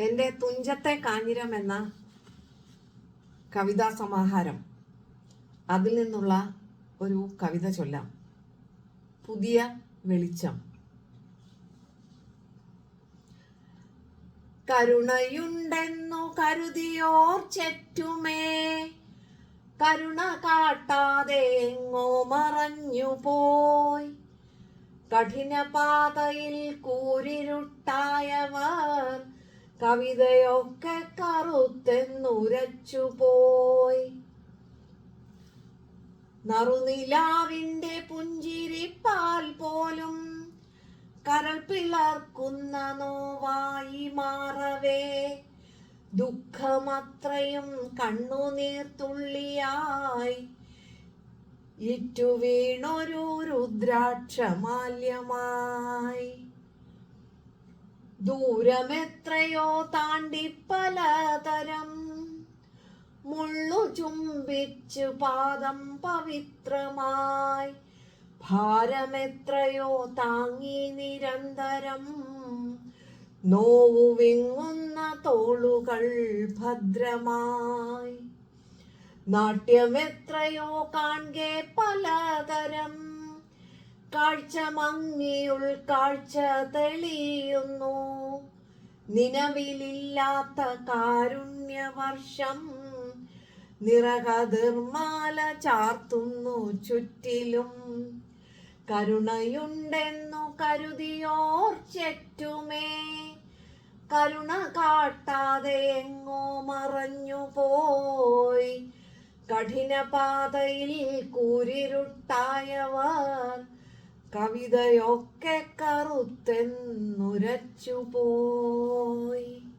എന്റെ തുഞ്ചത്തെ കാഞ്ഞിരം എന്ന കവിതാ സമാഹാരം. അതിൽ നിന്നുള്ള ഒരു കവിത ചൊല്ലാം. പുതിയ വെളിച്ചം. കരുണയുണ്ടെന്നു കരുതിയോർ ചെറ്റുമേ. കരുണ കാട്ടാതെ എങ്ങോ മറഞ്ഞു പോയി. കഠിനപാതയിൽ കൂരിരുട്ടായവർ കവിതയൊക്കെ കറുത്തെന്നുരച്ചു പോയി. നറുനിലാവിന്റെ പുഞ്ചിരിപ്പാൽ പോലും കരൾ പിളർക്കുന്ന നോവായി മാറവേ. ദുഃഖമത്രയും കണ്ണുനീർത്തുള്ളിയായി ഇറ്റു വീണൊരു രുദ്രാക്ഷമാല്യമായി. ദൂരമെത്രയോ താണ്ടി പലതരം മുള്ളു ചുംബിച്ചു പാദം പവിത്രമായി. ഭാരമെത്രയോ താങ്ങി നിരന്തരം നോവുവിങ്ങുന്ന തോളുകൾ ഭദ്രമായി. നാട്യമെത്രയോ കാൺകെ പലതരം കാഴ്ച മങ്ങി ഉൾക്കാഴ്ച തെളിയുന്നു. നിലവിലില്ലാത്ത കാരുണ്യവർഷം നിറകതിർമാല ചാർത്തുന്നു ചുറ്റിലും. കരുണയുണ്ടെന്നു കരുതിയോർ ചെറ്റുമേ. കരുണ കാട്ടാതെ എങ്ങോ മറഞ്ഞു പോയി കഠിനപാതയിൽ കൂരിരുട്ടായവർ കവിതയൊക്കെ കറുത്തെന്നുരച്ചുപോയി.